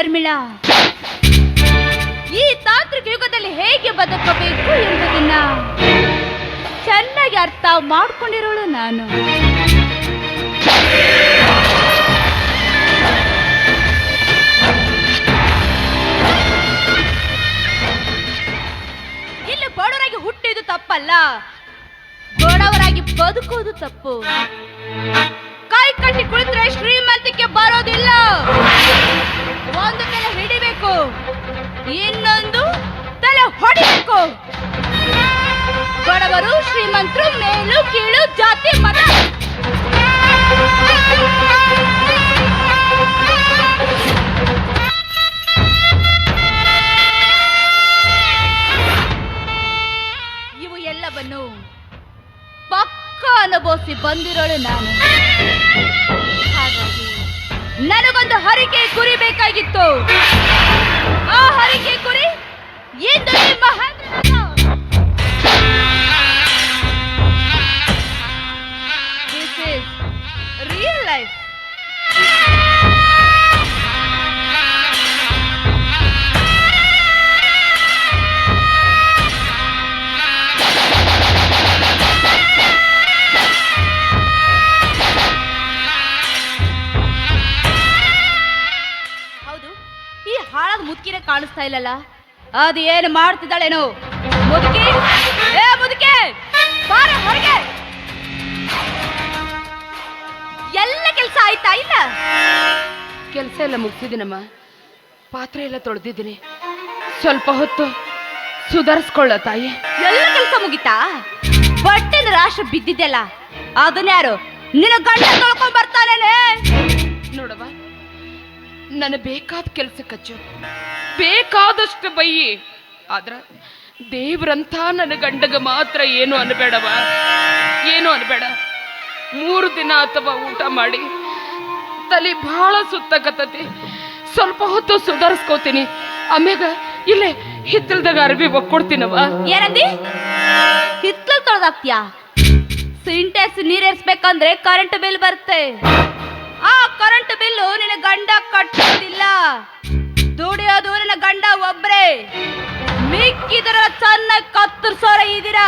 ಶರ್ಮಿಳಾ. ಈ ತಾಂತ್ರಿಕ ಯುಗದಲ್ಲಿ ಹೇಗೆ ಬದುಕಬೇಕು ಎಂಬುದನ್ನ ಚೆನ್ನಾಗಿ ಅರ್ಥ ಮಾಡ್ಕೊಂಡಿರೋಳು ನಾನು. ಇಲ್ಲಿ ಬಡವರಾಗಿ ಹುಟ್ಟಿದ್ದು ತಪ್ಪಲ್ಲ. ಬಡವರಾಗಿ ಬದುಕೋದು ತಪ್ಪು. ಕೈ ಕಟ್ಟಿ ಕುಳಿತರೆ ಶ್ರೀಮಂತಿಕೆ ಬರೋದಿಲ್ಲ. ಒಂದು ತಲೆ ಹಿಡಿಬೇಕು, ಇನ್ನೊಂದು ತಲೆ ಹೊಡಿಬೇಕು. ಬಡವರು ಶ್ರೀಮಂತರು ಮೇಲು ಕೀಳು ಜಾತಿ ಮತ. ಇವು ಎಲ್ಲವನ್ನು ಪಕ್ಕ ಅನುಭವಿಸಿ ಬಂದಿರೋಳು ನಾನು. ಹಾಗಾಗಿ ನನಗೊಂದು ಹರಿಕೆ ಕುರಿ ಬೇಕಾಗಿತ್ತು. ಆ ಹರಿಕೆ ಕುರಿ ಇಂದು ಈ ಕಾಣಿಸ್ತಾ ಇಲ್ಲಲ್ಲ? ಅದು ಏನು ಮಾಡ್ತಿದ್ದಾಳೇನು? ಮುದುಕಿ? ಏ ಮುದುಕಿ! ಬಾರೆ ಹೊರಗೆ! ಎಲ್ಲ ಕೆಲಸ ಆಯ್ತಾ ಇಲ್ಲ? ಕೆಲಸ ಎಲ್ಲ ಮುಗಿಸಿದ್ದೀನಮ್ಮ. ಪಾತ್ರೆ ಎಲ್ಲ ತೊಳೆದಿದ್ದೀನಿ. ಸ್ವಲ್ಪ ಹೊತ್ತು ಸುಧಾರಿಸ್ಕೊಳ್ಳ ತಾಯಿ. ಎಲ್ಲ ಕೆಲಸ ಮುಗಿತಾ? ಬಟ್ಟೆನ ರಾಶ ಬಿದ್ದಿದ್ದೆಲ್ಲ ಅದನ್ಯಾರು ನಿನ್ನ ಗಂಡ ತೊಳ್ಕೊಂಡ್ ಬರ್ತಾನೇನೆ? ನೋಡವ ನನ್ನ ಬೇಕಾದ ಕೆಲಸ ಕಚ್ಚು ಬೇಕಾದಷ್ಟು ಬೈಯಿ ಆದ್ರ ದೇವ್ರಂಥ ನನ್ನ ಗಂಡಗ ಮಾತ್ರ ಏನು ಅನ್ಬೇಡವ? ಏನು ಅನ್ಬೇಡ? ಮೂರು ದಿನ ಅಥವಾ ಊಟ ಮಾಡಿ ತಲೆ ಬಹಳ ಸುತ್ತಕತ್ತತಿ. ಸ್ವಲ್ಪ ಹೊತ್ತು ಸುಧಾರಿಸ್ಕೋತೀನಿ. ಆಮ್ಯಾಗ ಇಲ್ಲೇ ಹಿತ್ತಲ್ದಾಗ ಅರ್ಬಿ ಒಕ್ಕೊಡ್ತೀನವ? ಏನಂದಿ ಹಿತ್ತಲ್ ತೊಳೆದಾಕ್ತಿಯಾ ಸಿಂಟೆಕ್ಸ್ ನೀರೇರ್ಸ್ಬೇಕಂದ್ರೆ ಕರೆಂಟ್ ಬಿಲ್ ಬರುತ್ತೆ. ಆ ಕರೆಂಟ್ ಬಿಲ್ಲು ನಿನ್ನ ಗಂಡ ಕಟ್ಟೋದಿಲ್ಲ ದುಡಿಯೋದು ನನ್ನ ಗಂಡ ಒಬ್ರೇ. ಮಿಕ್ಕಿದರ ಚೆನ್ನಾಗಿ ಕತ್ತರಿಸೋರ ಇದೀರ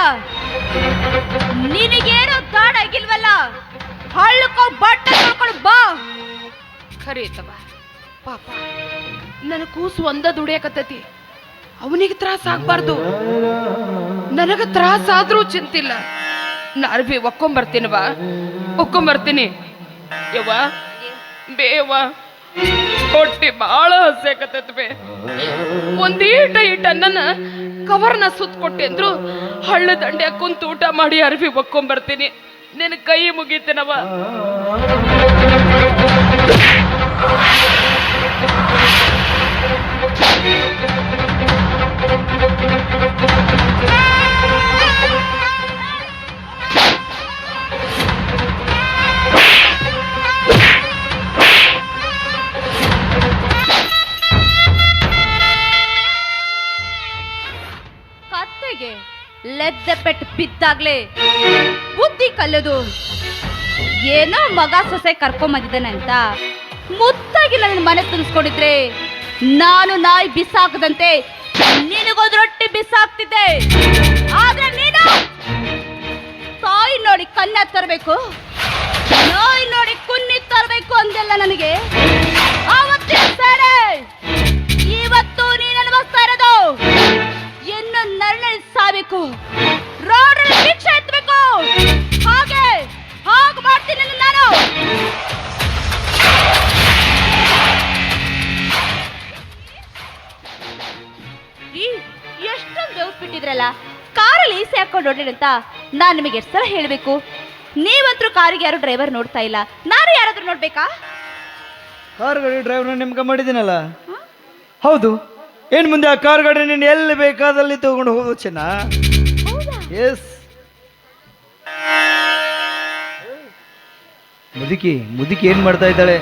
ನಿನಗೇನು ತಾಡಾಗಿಲ್ವಲ್ಲ ಹಳ್ಳಕೋ ಬಟ್ಟೆ ತೊಳ್ಕೊಂಡು ಬಾ. ಖರೇತವ ಪಾಪ. ನನ್ನ ಕೂಸು ಒಂದ ದುಡಿಯಕತ್ತತಿ. ಅವನಿಗೆ ತ್ರಾಸ ಆಗ್ಬಾರ್ದು. ನನಗ ತ್ರಾಸ ಆದ್ರೂ ಚಿಂತಿಲ್ಲ. ನಾನು ಬಿ. ಒಕ್ಕೊಂಬರ್ತೀನವ ಒಕ್ಕೊಂಬರ್ತೀನಿ. ಯವ್ವ. ಬೇವ ಹೊಟ್ಟೆ ಬಹಳ ಹಸೆ ಬೇ ಒಂದೀಟ ಈಟ ನನ್ನ ಕವರ್ನ ಸುತ್ತ ಕೊಟ್ಟೆ ಅಂದ್ರು, ಹಳ್ಳ ದಂಡೆ ಕುಂತು ಊಟ ಮಾಡಿ ಅರ್ಬಿ ಒಕ್ಕೊಂಬರ್ತೀನಿ. ನಿನ್ ಕೈ ಮುಗಿತೀನವ? ಲೆದ್ದ ಪೆಟ್ಟು ಬಿದ್ದಾಗ್ಲೇ ಬುದ್ಧಿ ಕಲ್ಲದು ಏನೋ ಮಗ ಸೊಸೆ ಕರ್ಕೊಂಬಂದಿದ್ದಾನೆ ಅಂತ ಮುತ್ತಾಗಿ ನನ್ನ ಮನೆ ತುಂಬಿಸ್ಕೊಂಡಿದ್ರೆ ನಾನು ನಾಯಿ ಬಿಸಾಕದಂತೆ ನಿನಗೊಂದು ರೊಟ್ಟಿ ಬಿಸಾಕ್ತಿದ್ದೆ. ಆದ್ರೆ ನೀನು ತಾಯಿ ನೋಡಿ ಕನ್ನ ತರಬೇಕು, ನಾಯಿ ನೋಡಿ ಕುನ್ನಿ ತರಬೇಕು ಅಂದೆಲ್ಲ ನನಗೆ ಆವತ್ತಿನ ಸೇರೆ. ಇವತ್ತು ನೀನು ಅನುಭವಿಸ್ತಾ ಇರೋದು ಇನ್ನು ನರಳಿ ಸಾಬೇಕು. ರೋಡಲ್ಲಿ ಭಿಕ್ಷೆ ಎತ್ತಬೇಕು. ಹಾಗೆ ಹಾಗೆ ಮಾಡ್ತೀನಿ ನಾನು. ಎಷ್ಟು ಎಷ್ಟೊಂದು ಬಿಟ್ಟಿದ್ರಲ್ಲ. ಕಾರಲ್ಲಿ ಈಸಿ ಹಾಕೊಂಡು ಅಂತ ನಾನು ನಿಮಗೆ ಎಷ್ಟು ಸಲ ಹೇಳಬೇಕು. ನೀವಂತರೂ ಕಾರಿಗೆ ಯಾರು ಡ್ರೈವರ್ ನೋಡ್ತಾ ಇಲ್ಲ. ನಾನು ಯಾರಾದ್ರೂ ನೋಡ್ಬೇಕಾ? ಕಾರ್ ಗಾಡಿ ಡ್ರೈವರ್ನ ನೇಮಕ ಮಾಡಿದ್ದೀನಲ್ಲ. ಹೌದು. ಏನು ಮುಂದೆ ಆ ಕಾರ್ ಗಾಡಿ ನೀನು ಎಲ್ಲಿ ಬೇಕಾದಲ್ಲಿ ತಗೊಂಡು ಹೋಗೋ ಚೆನ್ನ? ಎಸ್ ಮುದುಕಿ ಮುದುಕಿ ಏನು ಮಾಡ್ತಾ ಇದ್ದಾಳೆ?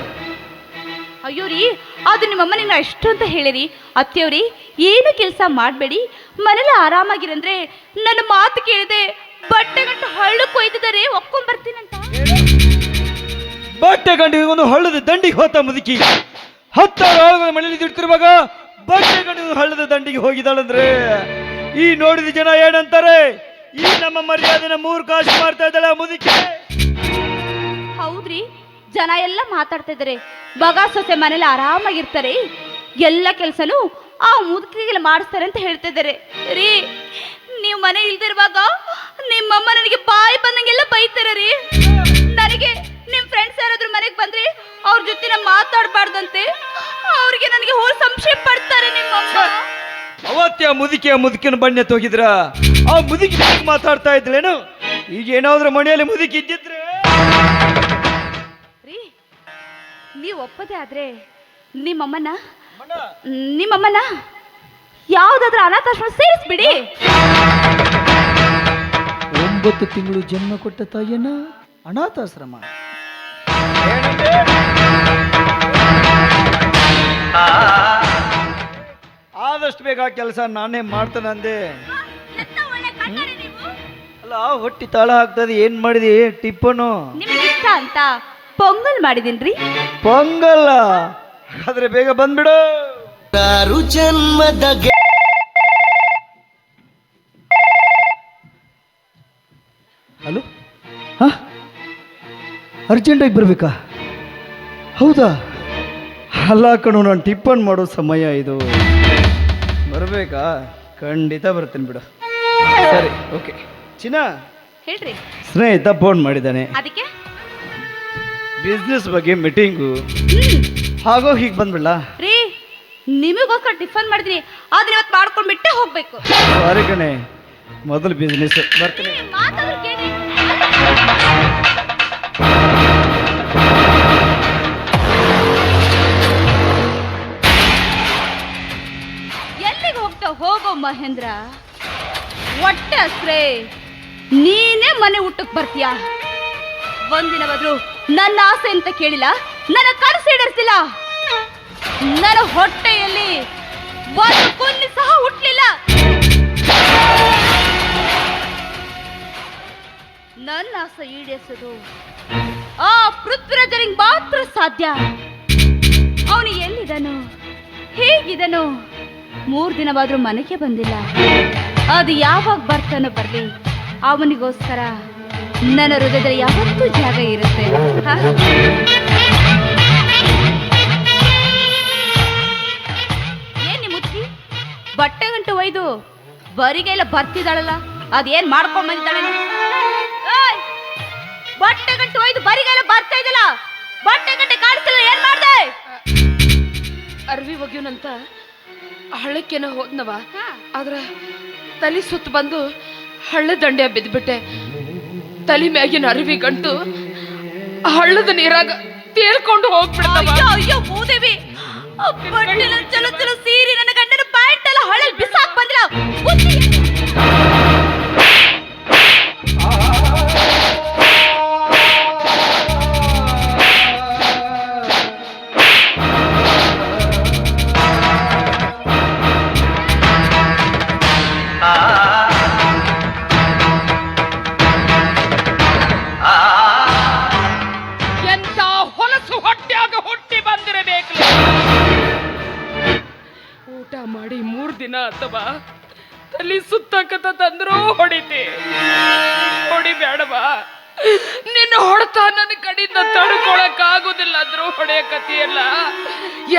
ಅಯ್ಯೋ ರೀ ಅದು ನಿಮ್ಮಮ್ಮ ನಿನ್ನ ಎಷ್ಟು ಅಂತ ಹೇಳಿರಿ. ಅತ್ತೆಯವ್ರಿ ಏನು ಕೆಲಸ ಮಾಡಬೇಡಿ. ಮನೇಲಿ ಆರಾಮಾಗಿರಂದ್ರೆ ನನ್ನ ಮಾತು ಕೇಳಿದೆ ಬಟ್ಟೆಗಟ್ಟು ಹಳ್ಳು ಕೊಯ್ದಿದ್ದಾರೆ ಒಕ್ಕೊಂಬರ್ತೀನಂತ ಬಟ್ಟೆ ಗಂಡಿಗೆ ಒಂದು ಹಳ್ಳದ ದಂಡಿಗೆ ಹೋತ ಮುದುಕಿ. ಹತ್ತಾರು ಆಳುಗಳ ಮನೇಲಿ ದುಡ್ತಿರುವಾಗ ಬಟ್ಟೆ ಗಂಡು ಹಳ್ಳದ ದಂಡಿಗೆ ಹೋಗಿದ್ದಾಳಂದ್ರೆ? ಈ ನೋಡಿದ ಜನ ಏನಂತಾರೆ? ಈ ನಮ್ಮ ಮರ್ಯಾದೆನ ಮೂರು ಕಾಸು ಮಾಡ್ತಾ ಇದ್ದಾಳೆ ಮುದುಕಿ. ಹೌದ್ರಿ, ಜನ ಎಲ್ಲ ಮಾತಾಡ್ತಾ ಇದಾರೆ ಬಗ ಸೊಸೆ ಮನೇಲಿ ಆರಾಮಾಗಿರ್ತಾರೆ. ಎಲ್ಲ ಕೆಲಸನೂ ಆ ಮುದುಕಿಗೆ ಮಾಡಿಸ್ತಾರೆ ಅಂತ ಹೇಳ್ತಾ ಇದ್ದಾರೆ. ರೀ, ನೀವು ಮನೆ ಇಲ್ದಿರುವಾಗ ನಿಮ್ಮಮ್ಮ ನನಗೆ ಬಾಯಿ ಬಂದಂಗೆಲ್ಲ ಬೈತಾರೆ ರೀ. ಅವ್ರ ಜೊತೆ ನಾ ಮಾತಾಡಬಾರ್ದಂತೆ ಅವ್ರಿಗೆ ನನಗೆ ಹೋಲ್ ಸಂಶಯ ಪಡ್ತಾರೆ ನಿಮ್ಮಮ್ಮ. ಅವತ್ತೆ ಆ ಮುದುಕಿಯ ಮುದುಕಿನ ಬಣ್ಣ ಹೋಗಿದ್ರ ಆ ಮುದುಕಿ ಹೇಗೆ ಮಾತಾಡ್ತಾ ಇದ್ಲೇನು ಈಗ ಏನಾದ್ರೂ ಮನೆಯಲ್ಲಿ ಮುದುಕಿ ಇದ್ದಿದ್ರೆ? ರೀ ನೀವು ಒಪ್ಪದೆ ಆದ್ರೆ ನಿಮ್ಮಮ್ಮನ ನಿಮ್ಮಮ್ಮನ ಯಾವ್ದಾದ್ರೂ ಅನಾಥಾಶ್ರಮ ಸೇರಿಸ್ಬಿಡಿ. ಒಂಬತ್ತು ತಿಂಗಳು ಜನ್ಮ ಕೊಟ್ಟ ತಾಯಿಯನ್ನ ಅನಾಥಾಶ್ರಮ. ಆದಷ್ಟು ಬೇಗ ಕೆಲಸ ನಾನೇ ಮಾಡ್ತಾನಂದೆ ಅಲ್ಲ ಹೊಟ್ಟಿ ತಾಳ ಹಾಕ್ತದೆ ಏನ್ ಮಾಡಿದಿ? ಟಿಪ್ಪನು. ನಿಮಗೆ ಇಷ್ಟ ಅಂತ ಪೊಂಗಲ್ ಮಾಡಿದೀನ್ರಿ? ಪೊಂಗಲ್ಲ ಆದ್ರೆ ಬೇಗ ಬಂದ್ಬಿಡು. ಆರು ಜನ್ಮದ ಗೆ- ಹಲೋ? ಹಾ? ಅರ್ಜೆಂಟಾಗಿ ಬರ್ಬೇಕಾ? ಹೌದಾ? ಅಲ್ಲ ಕಣು ನಾನು ಟಿಪ್ಪನ್ ಮಾಡೋ ಸಮಯ ಇದು. ಬರಬೇಕಾ? ಖಂಡಿತ ಬರ್ತೀನಿ ಬಿಡು. ಸರಿ ಓಕೆ ಚಿನ್ನ ಹೇಳ್ರಿ. ಸ್ನೇಹಿತ ಫೋನ್ ಮಾಡಿದ್ದಾನೆ. ಅದಕ್ಕೆ? ಬಿಸ್ನೆಸ್ ಬಗ್ಗೆ ಮೀಟಿಂಗು ಹಾಗೋ ಹೀಗೆ ಬಂದ್ಬಿಡ್ಲಾ? ರೀ ನಿಮಗೋಸ್ಕರ ಟಿಫನ್ ಮಾಡಿದ್ರಿ ಆದ್ರೆ ಇವತ್ತು ಮಾಡ್ಕೊಂಡು ಬಿಟ್ಟೆ ಹೋಗ್ಬೇಕು. ಸರಿ ಕಣೆ. ಮೊದಲು ಬಿಸ್ನೆಸ್ ಬರ್ತೀನಿ. ಹೋಗೋ ಮಹೇಂದ್ರ, ಹೊಟ್ಟೆ ಹಸ್ರೆ, ನೀನೇ ಮನೆ ಊಟಕ್ಕೆ ಬರ್ತೀಯ? ಒಂದಿನ ಬದ್ರು ನನ್ನ ಆಸೆ ಅಂತ ಕೇಳಿಲ್ಲ, ನನ್ನ ಕನಸು ಈಡೇರಿಸಿಲ್ಲ ನನ್ನ ಹೊಟ್ಟೆಯಲ್ಲಿ ಒಂದು ಕುನ್ನಿ ಸಹ ಹುಟ್ಟಲಿಲ್ಲ ನನ್ನ ಆಸೆ ಈಡೇರಿಸೋದು ಆ ಪೃಥ್ವಿರಾಜನಿಗೆ ಮಾತ್ರ ಸಾಧ್ಯ. ಅವನು ಎಲ್ಲಿದನು ಹೇಗಿದನು ಮೂರು ದಿನವಾದ್ರೂ ಮನೆಗೆ ಬಂದಿಲ್ಲ. ಅದು ಯಾವಾಗ ಬರ್ತಾನೋ ಬರ್ಲಿ. ಅವನಿಗೋಸ್ಕರ ನನ್ನ ಹೃದಯದಲ್ಲಿ ಯಾವತ್ತೂ ಜಾಗ ಇರುತ್ತೆ? ಏನ್ ಮುಚ್ಚಿ ಬಟ್ಟೆ ಗಂಟು ಒಯ್ದು ಬರಿಗೆಲ್ಲ ಬರ್ತಿದ್ದಾಳಲ್ಲ, ಅದೇನ್ ಮಾಡ್ಕೊಂಡ್ ಬಂದಿದ್ದಾಳೆ! ಬಟ್ಟೆ ಗಂಟು ಒಯ್ದು ಬರಿಗೆಲ್ಲ ಬರ್ತಾ ಇದ್ದಲ್ಲ ಬಟ್ಟೆ ಗಂಟೆ ಕಾಣಿಸ್ತಿಲ್ಲ, ಏನ್ ಮಾಡ್ದೆ? ಅರ್ವಿ ಒಗ್ಯುನಂತ ಹಳ್ಳಕ್ಕೇನ ಹೋದ್ನವ. ಆದ್ರ ತಲೆ ಸುತ್ತ ಬಂದು ಹಳ್ಳ ದಂಡೆ ಬಿದ್ಬಿಟ್ಟೆ. ತಲೆ ಮ್ಯಾಗಿನ ಅರಿವಿ ಗಂಟು ಹಳ್ಳದ ನೀರಾಗ ತೇಲ್ಕೊಂಡು ಹೋಗ್ಬಿಡ್ತಾವ ಅಯ್ಯೋ ಬಟ್ಟೆಲ್ಲ ಚಲೋ ಚಲೋ ಸೀರಿ. ನನ್ನ ಗಂಡನ ಪ್ಯಾಂಟ್ ಎಲ್ಲ ಹೊಳಲ್ ಬಿಸಾಕ್ ಬಂದಿಲ್ಲ ತಲೆ ತಂದ್ರು ಹೊಡಿತಿ. ಹೊಡಿಬೇಡವಾ ನಿನ್ನ ಹೊಡೆತ ನನ್ನ ಕಡೆಯಿಂದ ತಡ್ಕೊಳಕ್ ಆಗುದಿಲ್ಲ ಅಂದ್ರೂ ಹೊಡೆಯಕತಿಯಲ್ಲ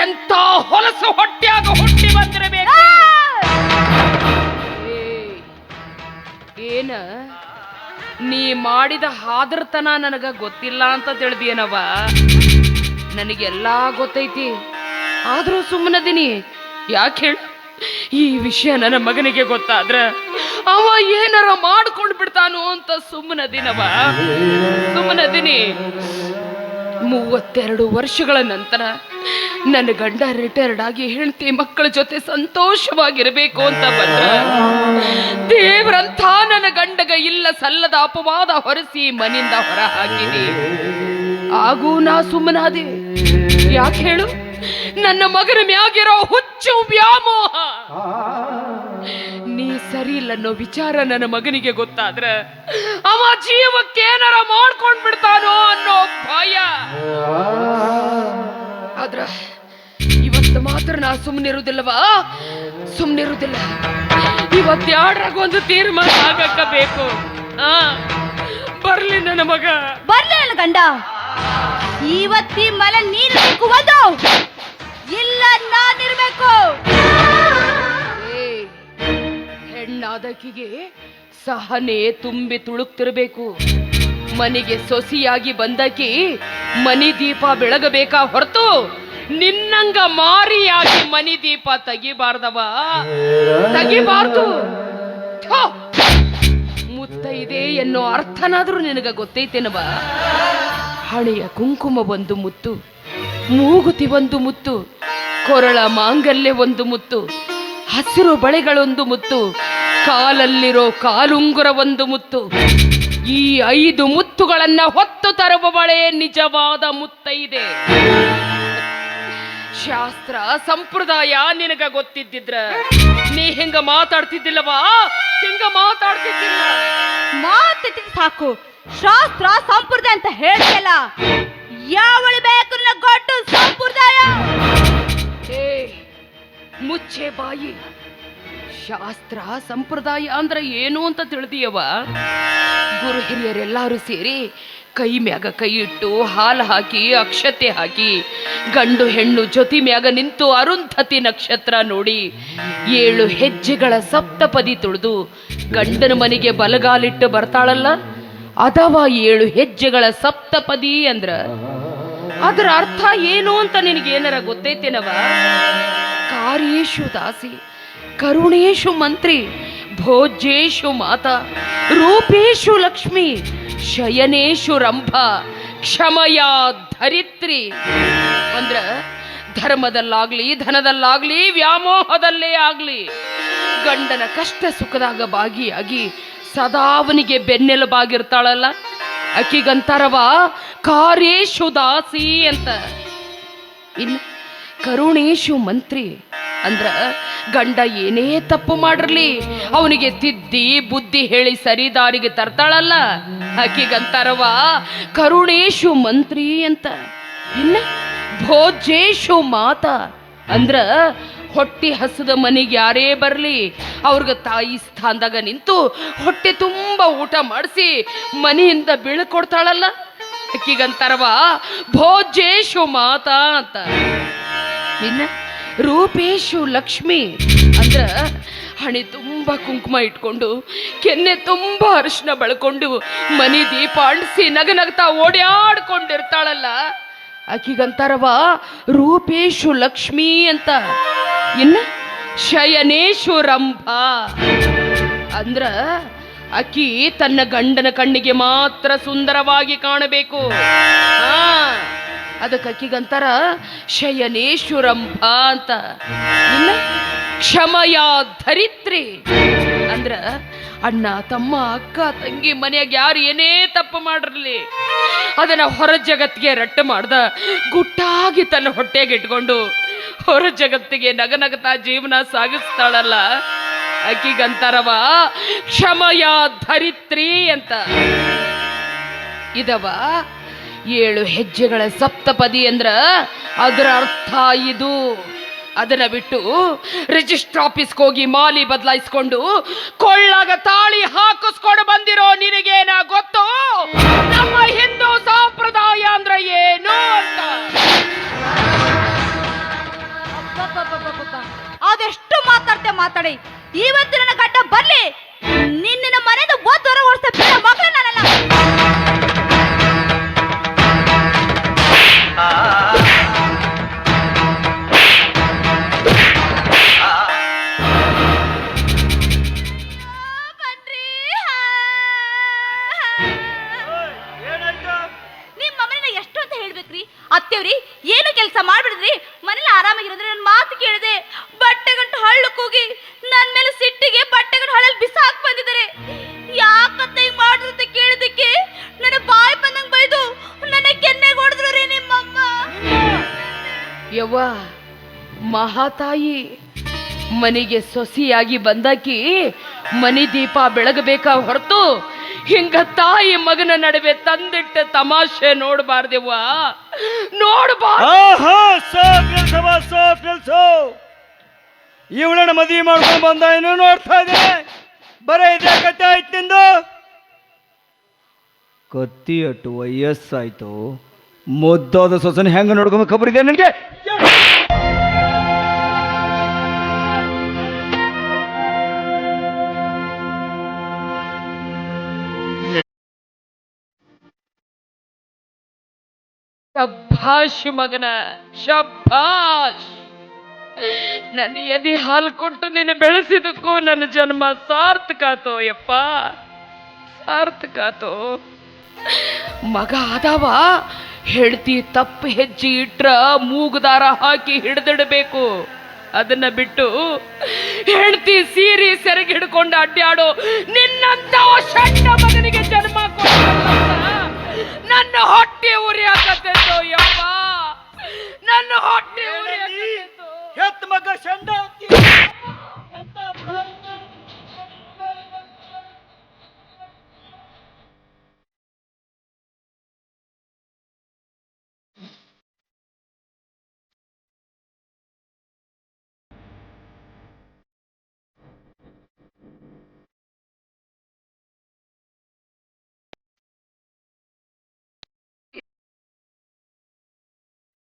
ಎಂತ ಹೊಲಸು ಹೊಟ್ಟೆಯಾಗ ಹುಟ್ಟಿ ಬಂದಿರಬೇಕು. ಏನ? ನೀ ಮಾಡಿದ ಹಾದರ್ತನ ನನಗ ಗೊತ್ತಿಲ್ಲ ಅಂತ ತಿಳಿದೇನವ ನನಗೆಲ್ಲಾ ಗೊತ್ತೈತಿ. ಆದ್ರೂ ಸುಮ್ಮನದಿನಿ ಯಾಕೆ ಹೇಳ? ಈ ವಿಷಯ ನನ್ನ ಮಗನಿಗೆ ಗೊತ್ತಾದ್ರ ಅವ ಏನಾರ ಮಾಡ್ಕೊಂಡು ಬಿಡ್ತಾನೋ ಅಂತ ಸುಮ್ಮನದಿನವ. ಸುಮ್ಮನದಿನಿ. ಮೂವತ್ತೆರಡು ವರ್ಷಗಳ ನಂತರ ನನ್ನ ಗಂಡ ರಿಟೈರ್ಡ್ ಆಗಿ ಹೆಂಡತಿ ಮಕ್ಕಳ ಜೊತೆ ಸಂತೋಷವಾಗಿರಬೇಕು ಅಂತ ಬಂದ ದೇವ್ರಂಥ ನನ್ನ ಗಂಡಗ ಇಲ್ಲ ಸಲ್ಲದ ಅಪವಾದ ಹೊರಸಿ ಮನಿಂದ ಹೊರ ಹಾಕಿದಿ. ಆಗೂ ನಾ ಸುಮ್ಮನಾದೆ. ಯಾಕೆ ಹೇಳು? ನನ್ನ ಮಗನ ಮ್ಯಾಗಿರೋ ಹುಚ್ಚು ವ್ಯಾಮೋಹ. ನೀ ಸರಿ ಇಲ್ಲ ಅನ್ನೋ ವಿಚಾರ ನನ್ನ ಮಗನಿಗೆ ಗೊತ್ತಾದ್ರೆ ಅವ ಜೀವಕ್ಕೆ ಏನಾರ ಮಾಡ್ಕೊಂಡ್ ಬಿಡ್ತಾನೋ ಅನ್ನೋ ಭಯ. ಆದ್ರ ಮಾತ್ರ ನಾ ಸುಮ್ಮನಿರುವುದಿಲ್ಲವಾ ಸುಮ್ಮನಿರುವುದಿಲ್ಲ ಇವತ್ತು ಯಾಡ್ರಾಗ ಒಂದು ತೀರ್ಮಾನ ಆಗಕ್ಕ ಬೇಕು ಆ ಬರ್ಲಿ ನನ್ನ ಮಗ. ಬರ್ಲಿ ಅಲ್ಲ ಗಂಡ. ಇವತ್ತಿ ಮಲ ನೀರು ಒಂದು ಇಲ್ಲ, ನಾನಿರ್ಬೇಕು. ಹೆಣ್ಣಾದಕಿಗೆ ಸಹನೆ ತುಂಬಿ ತುಳುಕ್ತಿರ್ಬೇಕು. ಮನೆಗೆ ಸೊಸಿಯಾಗಿ ಬಂದಕಿ ಮನಿ ದೀಪ ಬೆಳಗಬೇಕಾ ಹೊರತು? ನಿನ್ನಂಗ ಮಾರಿಯಾಗಿ ಮನಿ ದೀಪ ತೆಗಿಬಾರ್ದವ. ತೆಗಿಬಾರ್ದು. ಮುತ್ತ ಇದೆ ಎನ್ನೋ ಅರ್ಥನಾದ್ರೂ ನಿನಗ ಗೊತ್ತೈತೇನವ? ಹಳೆಯ ಕುಂಕುಮ ಒಂದು ಮುತ್ತು. ಮೂಗುತಿ ಒಂದು ಮುತ್ತು, ಕೊರಳ ಮಾಂಗಲ್ಯ ಒಂದು ಮುತ್ತು, ಹಸಿರು ಬಳೆಗಳೊಂದು ಮುತ್ತು, ಕಾಲಲ್ಲಿರೋ ಕಾಲುಂಗುರ ಒಂದು ಮುತ್ತು. ಈ ಐದು ಮುತ್ತುಗಳನ್ನ ಹೊತ್ತು ತರುವ ಬಳೆ ನಿಜವಾದ ಮುತ್ತೈದೆ. ಶಾಸ್ತ್ರ, ಸಂಪ್ರದಾಯ ನಿನಗ ಗೊತ್ತಿದ್ದಿದ್ರ? ನೀ ಹೆಂಗ ಮಾತಾಡ್ತಿದ್ದಿಲ್ಲವಾ? ಹಿಂಗ ಮಾತಾಡ್ತಿದ್ದಿಲ್ಲ. ಮಾತಿದ್ದ ಸಾಕು. ಶಾಸ್ತ್ರ, ಸಂಪ್ರದಾಯ ಅಂತ ಹೇಳ್ತಿಲ್ಲ ಯಾವಳಿ ಬೇಕು ನನ್ನ ಏ ಮುಚ್ಚೆ ಬಾಯಿ. ಶಾಸ್ತ್ರ, ಸಂಪ್ರದಾಯ ಅಂದ್ರೆ ಏನು ಅಂತ ತಿಳಿದಿಯವ ಗುರು ಹಿರಿಯರೆಲ್ಲರೂ ಸೇರಿ ಕೈ ಮ್ಯಾಗ ಕೈ ಇಟ್ಟು ಹಾಲು ಹಾಕಿ, ಅಕ್ಷತೆ ಹಾಕಿ, ಗಂಡು ಹೆಣ್ಣು ಜೊತೆ ಮ್ಯಾಗ ನಿಂತು ಅರುಂಧತಿ ನಕ್ಷತ್ರ ನೋಡಿ ಏಳು ಹೆಜ್ಜೆಗಳ ಸಪ್ತಪದಿ ತುಳಿದು ಗಂಡನ ಮನೆಗೆ ಬಲಗಾಲಿಟ್ಟು ಬರ್ತಾಳಲ್ಲ? ಅಥವಾ ಏಳು ಹೆಜ್ಜೆಗಳ ಸಪ್ತಪದಿ ಅಂದ್ರ ಅದರ ಅರ್ಥ ಏನು ಅಂತ ನಿನಗೇನಾರ ಗೊತ್ತೈತೇನವ? ಕಾರ್ಯೇಶು ದಾಸಿ, ಕರುಣೇಶು ಮಂತ್ರಿ, ಭೋಜ್ಯೇಶು ಮಾತ, ರೂಪೇಶು ಲಕ್ಷ್ಮಿ, ಶಯನೇಶು ರಂಭ, ಕ್ಷಮಯ ಧರಿತ್ರಿ. ಅಂದ್ರ ಧರ್ಮದಲ್ಲಾಗ್ಲಿ, ಧನದಲ್ಲಾಗ್ಲಿ, ವ್ಯಾಮೋಹದಲ್ಲೇ ಆಗ್ಲಿ, ಗಂಡನ ಕಷ್ಟ ಸುಖದಾಗ ಭಾಗಿಯಾಗಿ ಸದಾವನಿಗೆ ಬೆನ್ನೆಲುಬಾಗಿರ್ತಾಳಲ್ಲ. ಅಕ್ಕಿಗಂತಾರವ ಕಾರ್ಯೇಶು ದಾಸಿ ಅಂತ. ಇನ್ನು ಕರುಣೇಶು ಮಂತ್ರಿ ಅಂದ್ರ, ಗಂಡ ಏನೇ ತಪ್ಪು ಮಾಡಿರ್ಲಿ, ಅವನಿಗೆ ತಿದ್ದಿ ಬುದ್ಧಿ ಹೇಳಿ ಸರಿ ದಾರಿಗೆ ತರ್ತಾಳಲ್ಲ. ಆಕಿಗಂತಾರವ ಕರುಣೇಶು ಮಂತ್ರಿ ಅಂತ. ಇನ್ನ ಭೋಜೇಶು ಮಾತ ಅಂದ್ರ ಹೊಟ್ಟೆ ಹಸದ ಮನೆಗೆ ಯಾರೇ ಬರಲಿ, ಅವ್ರಿಗೆ ತಾಯಿ ಸ್ಥಾನದಾಗ ನಿಂತು ಹೊಟ್ಟೆ ತುಂಬ ಊಟ ಮಾಡಿಸಿ ಮನೆಯಿಂದ ಬೀಳ್ಕೊಡ್ತಾಳಲ್ಲ ಅಕ್ಕಿಗಂತಾರವ, ಭೋಜೇಶು ಮಾತಾ ಅಂತ. ಇನ್ನ ರೂಪೇಶು ಲಕ್ಷ್ಮಿ ಅಂದ್ರ ಹಣೆ ತುಂಬ ಕುಂಕುಮ ಇಟ್ಕೊಂಡು, ಕೆನ್ನೆ ತುಂಬ ಅರಿಶಿನ ಬಳ್ಕೊಂಡು, ಮನಿ ದೀಪ ಅಂಡಿಸಿ ನಗ ನಗ್ತಾ ಓಡ್ಯಾಡ್ಕೊಂಡಿರ್ತಾಳಲ್ಲ. ಆಕಿಗಂತಾರವ ರೂಪೇಶು ಲಕ್ಷ್ಮಿ ಅಂತ. ಇನ್ನ ಶಯನೇಶು ರಂಭ. ಅಂದ್ರ ಅಕ್ಕಿ ತನ್ನ ಗಂಡನ ಕಣ್ಣಿಗೆ ಮಾತ್ರ ಸುಂದರವಾಗಿ ಕಾಣಬೇಕು. ಅದಕ್ಕೆ ಅಕ್ಕಿಗಂತಾರ ಶಯನೇಶ್ವರಂಭ ಅಂತ. ಇನ್ನ ಕ್ಷಮಯ ಧರಿತ್ರಿ. ಅಂದ್ರ ಅಣ್ಣ, ತಮ್ಮ, ಅಕ್ಕ, ತಂಗಿ, ಮನೆಯಾಗ ಯಾರು ಏನೇ ತಪ್ಪು ಮಾಡಿರಲಿ, ಅದನ್ನ ಹೊರ ಜಗತ್ತಿಗೆ ರಟ್ಟು ಮಾಡ್ದ ಗುಟ್ಟಾಗಿ ತನ್ನ ಹೊಟ್ಟೆಗೆ ಇಟ್ಕೊಂಡು ಹೊರ ಜಗತ್ತಿಗೆ ನಗನಗತಾ ಜೀವನ ಸಾಗಿಸ್ತಾಳಲ್ಲ. ಆಕಿಗಂತಾರವ ಕ್ಷಮಯ ಧರಿತ್ರಿ ಅಂತ. ಇದವ ಏಳು ಹೆಜ್ಜೆಗಳ ಸಪ್ತಪದಿ ಅಂದ್ರ ಅದರ ಅರ್ಥ ಇದು. ಅದನ್ನ ಬಿಟ್ಟು ರಿಜಿಸ್ಟರ್ ಆಫೀಸ್ಗೆ ಹೋಗಿ ಮಾಲಿ ಬದಲಾಯಿಸ್ಕೊಂಡು ಕೊಳ್ಳಾಗ ತಾಳಿ ಹಾಕಿಸ್ಕೊಂಡು ಬಂದಿರೋ ನಿನಗೇನ ಗೊತ್ತು? ನಮ್ಮ ಹಿಂದೂ ಸಂಪ್ರದಾಯ ಅಂದ್ರೆ ಏನು ಅಂತ. ಅದೆಷ್ಟು ಮಾತಾಡ್ತೆ ಮಾತಾಡಿ. ಇವತ್ತು ನನ್ನ ಗಡ್ಡ ಬರ್ಲಿ. ನಿನ್ನ ಮನೆಯಿಂದ ಓದ್ ಹೊರ ಮಹಾತಾಯಿ, ಮನೆಗೆ ಸೊಸಿಯಾಗಿ ಬಂದಾಕಿ ಮನೆ ದೀಪ ಬೆಳಗಬೇಕಾ ಹೊರತು? ಹಿಂಗ ತಾಯಿ ಮಗನ ನಡುವೆ ತಂದಿಟ್ಟ ತಮಾಷೆ ನೋಡಬಾರ್ದೆವ್ವ. ನೋಡಬಾರ್ದು. ಇವಳನ್ನ ಮದುವೆ ಮಾಡ್ಕೊಂಡು ಬಂದ ಏನು ನೋಡ್ತಾ ಇದೆ. ಬರೇ ಇದೆ ಕತೆ ಆಯ್ತು ನಿಂದು? ಕತ್ತಿ ಅಟ್ಟು ವಯಸ್ಸಾಯ್ತು. ಮುದ್ದಾದ ಸೊಸನ ಹೆಂಗ ನೋಡ್ಕೊಂಡು ಖಬರಿದೆ ನನಗೆ? ಶಬ್ಬಾಷ್ ಮಗನ ಶಬ್ಬಾಷ್ ನನ್ನ ಎದೆ ಹಾಲು ಕೊಟ್ಟು ನೀನು ಬೆಳೆಸಿದಕ್ಕೂ ನನ್ನ ಜನ್ಮ ಸಾರ್ಥಕ ಆತೋ ಯಪ್ಪ. ಸಾರ್ಥಕ ಆತೋ ಮಗ ಅದಾವ ಹೆಂಡತಿ ತಪ್ಪು ಹೆಜ್ಜೆ ಇಟ್ರ ಮೂಗುದಾರ ಹಾಕಿ ಹಿಡಿದಿಡಬೇಕು. ಅದನ್ನ ಬಿಟ್ಟು ಹೆಳ್ತಿ ಸೀರೆ ಸೆರೆಗೆ ಹಿಡ್ಕೊಂಡು ಅಡ್ಡಾಡೋ ನಿನ್ನಂತ ಮಗನಿಗೆ ಜನ್ಮ ಕೊಟ್ಟ ನನ್ನ ಹೊಟ್ಟೆ ಉರಿಯಾಕತ್ತೈತೋ ಯಪ್ಪ ನನ್ನ ಹೊಟ್ಟೆ ಉರಿ ಹೆತ್ತ ಮಗ ಶಂಡ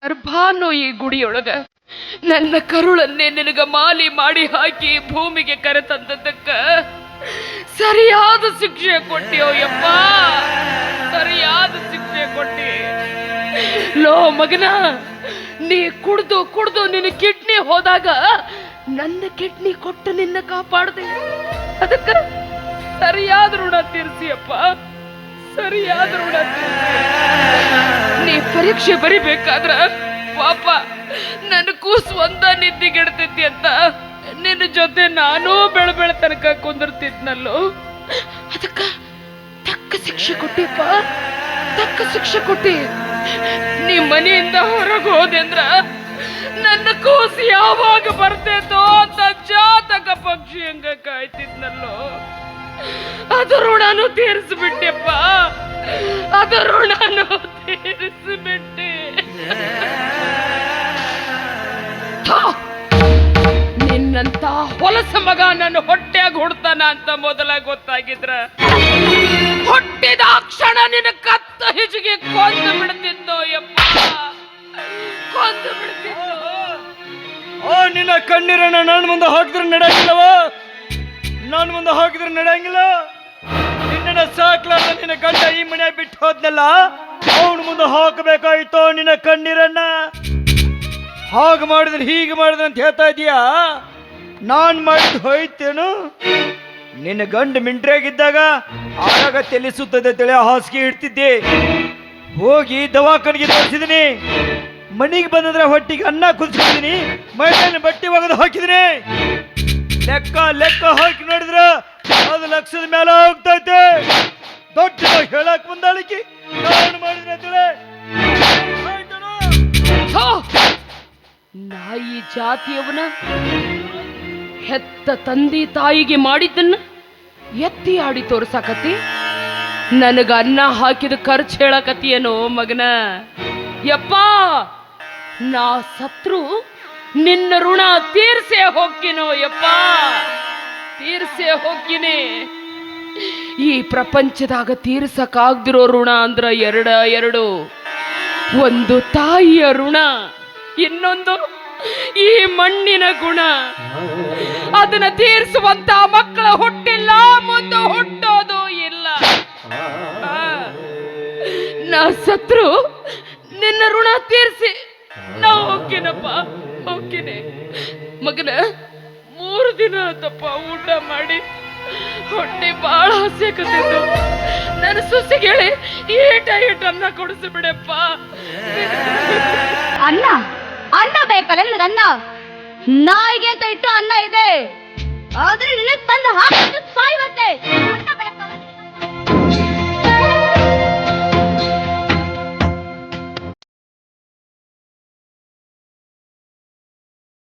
ಗರ್ಭಾನೋ ಈ ಗುಡಿಯೊಳಗ. ನನ್ನ ಕರುಳನ್ನೇ ನಿನಗ ಮಾಲಿ ಮಾಡಿ ಹಾಕಿ ಭೂಮಿಗೆ ಕರೆತಂದದ್ದಕ್ಕ. ಸರಿಯಾದ ಶಿಕ್ಷೆ ಕೊಟ್ಟಿಯೋ ಯಪ್ಪ. ಸರಿಯಾದ ಶಿಕ್ಷೆ ಕೊಟ್ಟಿ. ಲೋ ಮಗನ, ನೀ ಕುಡ್ದು ಕುಡ್ದು ನಿನ್ನ ಕಿಡ್ನಿ ಹೋದಾಗ ನನ್ನ ಕಿಡ್ನಿ ಕೊಟ್ಟು ನಿನ್ನ ಕಾಪಾಡ್ದೆ. ಅದಕ್ಕ ಸರಿಯಾದ ಋಣ ತೀರ್ಸಿಯಪ್ಪ. ಸರಿಯಾದ ಆದ್ರೂ ನೀ ಪರೀಕ್ಷೆ ಬರಿಬೇಕಾದ್ರ ಪಾಪ ನನ್ನ ಕೂಸು ಒಂದ ನಿದ್ದಿಗೆಡ್ತೈತಿ ಅಂತ. ನಿನ್ನ ಜೊತೆ ನಾನೂ ಬೆಳ ಬೆಳ ತನಕ ಕುಂದಿರ್ತಿದ್ನಲ್ಲೋ. ಅದಕ್ಕ ತಕ್ಕ ಶಿಕ್ಷೆ ಕೊಟ್ಟಿಪ್ಪ. ತಕ್ಕ ಶಿಕ್ಷೆ ಕೊಟ್ಟಿ. ನೀ ಮನೆಯಿಂದ ಹೊರಗೆ ಹೋದೆಂದ್ರ ನನ್ನ ಕೂಸು ಯಾವಾಗ ಬರ್ತೇತೋ ಅಂತ ಜಾತಕ ಪಕ್ಷಿ ಹಂಗ ಕಾಯ್ತಿದ್ನಲ್ಲೋ. ಅದು ಋಣನು ತೀರಿಸ್ಬಿಟ್ಟೆಪ್ಪ. ಅದು ಋಣನು ತೀರಿಸ್ಬಿಟ್ಟೆ! ನಿನ್ನಂತ ಹೊಲಸ ಮಗ ನನ್ನ ಹೊಟ್ಟೆಯಾಗ ಹುಡ್ತಾನ ಅಂತ ಮೊದಲ ಗೊತ್ತಾಗಿದ್ರ. ಹುಟ್ಟಿದ ಕ್ಷಣ ನಿನ್ನ ಕತ್ತ ಹಿಜಿಗೆ ಕೊಂದು ಬಿಡ್ತಿದ್ದೋ ಯಪ್ಪ. ಕೊಂದು ಬಿಡ್ತಿದ್ದೋ ಓ, ನಿನ್ನ ಕಣ್ಣೀರನ್ನ ನನ್ನ ಮುಂದೆ ಹಾಕಿದ್ರೆ ನಡೆಯಂಗಿಲ್ಲವ ನನ್ನ ಮುಂದೆ ಹೋಗಿದ್ರೆ ನಡೆಯಂಗಿಲ್ಲ. ನಿನ್ನ ಸಾಕ್ಲಾರ್ದ ನಿನ್ನ ಗಂಡ ಈ ಮನೆ ಬಿಟ್ಟು ಹೋದ್ನಲ್ಲ, ಅವನ ಮುಂದೆ ಹಾಕಬೇಕಾಯ್ತು ನಿನ್ನ ಕಣ್ಣೀರನ್ನ. ಹಾಗೆ ಮಾಡಿದ್ರೆ ಹೀಗೆ ಮಾಡಿದ್ರೆ ಅಂತ ಹೇಳ್ತಾ ಇದೀಯಾ? ನಾನು ಮಾಡಿದ್ದು ಹೋಯ್ತೇನು? ನಿನ್ನ ಗಂಡ ಮಿಂಟ್ರಿಯಾಗಿದ್ದಾಗ ಆಗಾಗ ತಲೆ ಸುತ್ತದೆ ತಲೆ ಹಾಸಿಗೆ ಇಡ್ತಿದ್ದೆ. ಹೋಗಿ ದವಾಖಾನೆಗೆ ತೋರಿಸಿದೀನಿ. ಮನೆಗೆ ಬಂದಂದ್ರೆ ಹೊಟ್ಟಿಗೆ ಅನ್ನ ಕುದಿಸಿದ್ದೀನಿ ಮೈಮೇಲೆ ಬಟ್ಟೆ ಒಗೆದು ಹಾಕಿದ್ದೀನಿ ಲೆಕ್ಕ ಲೆಕ್ಕ ಹಾಕಿ ನೋಡಿದ್ರ ಅದು ಲಕ್ಷದ ಮೇಲೆ ಹೋಗ್ತೈತೆ. ದೊಡ್ಡ ಹೇಳಕ್ ಬಂದಾಳಿಕೆ. ಮಾಡಿದ್ರೆ. ನಾಯಿ ಜಾತಿಯವನ ಹೆತ್ತ ತಂದೆ ತಾಯಿಗೆ ಮಾಡಿದ್ದನ್ನ ಎತ್ತಿ ಆಡಿ ತೋರ್ಸಾಕತಿ ನನಗ ಅನ್ನ ಹಾಕಿದ ಖರ್ಚು ಹೇಳಕತಿಯೇನೋ ಮಗನ. ಯಪ್ಪ! ನಾ ಸತ್ರು ನಿನ್ನ ಋಣ ತೀರ್ಸೆ ಹೋಗ್ತೀನೋ ಯಪ್ಪ? ತೀರ್ಸೆ ಹೋಗ್ತೀನಿ. ಈ ಪ್ರಪಂಚದಾಗ ತೀರ್ಸಕ್ಕಾಗ್ದಿರೋ ಋಣ ಅಂದ್ರ ಎರಡ, ಎರಡು. ಒಂದು ತಾಯಿಯ ಋಣ, ಇನ್ನೊಂದು ಈ ಮಣ್ಣಿನ ಗುಣ. ಅದನ್ನ ತೀರಿಸುವಂತ ಮಕ್ಕಳ ಹುಟ್ಟಿಲ್ಲ, ಮುಂದೆ ಹುಟ್ಟೋದು ಇಲ್ಲ. ನಾ ಸತ್ರು, ನಿನ್ನ ಋಣ ತೀರಿಸಿ ನಾವು ಹೋಗ್ತೀನಪ್ಪ. ಹೋಗ್ತೀನಿ. ಮಗನ, ಮೂರು ದಿನ ಆತಪ್ಪ, ಊಟ ಮಾಡಿ. ಹೊಟ್ಟೆ ಭಾಳ ಹಸಿ ಕತ್ತಿದ್ದು ನನ್ನ ಸುಸಿ ಹೇಳಿ ಏಟ ಅನ್ನ ಕೊಡಿಸಿ ಬಿಡಪ್ಪ. ಅನ್ನ ಅನ್ನ ಬೇಕಲ್ಲ, ನಿನಗೆ ಅನ್ನ? ನಾಯಿಗೆ ಅಂತ ಇಟ್ಟು ಅನ್ನ ಇದೆ. ಆದ್ರೆ ನಿನಗ್ ತಂದು ಹಾಕಿ ಸಾಯ್ವತ್ತೆ ಅನ್ನ ಬೇಕಾ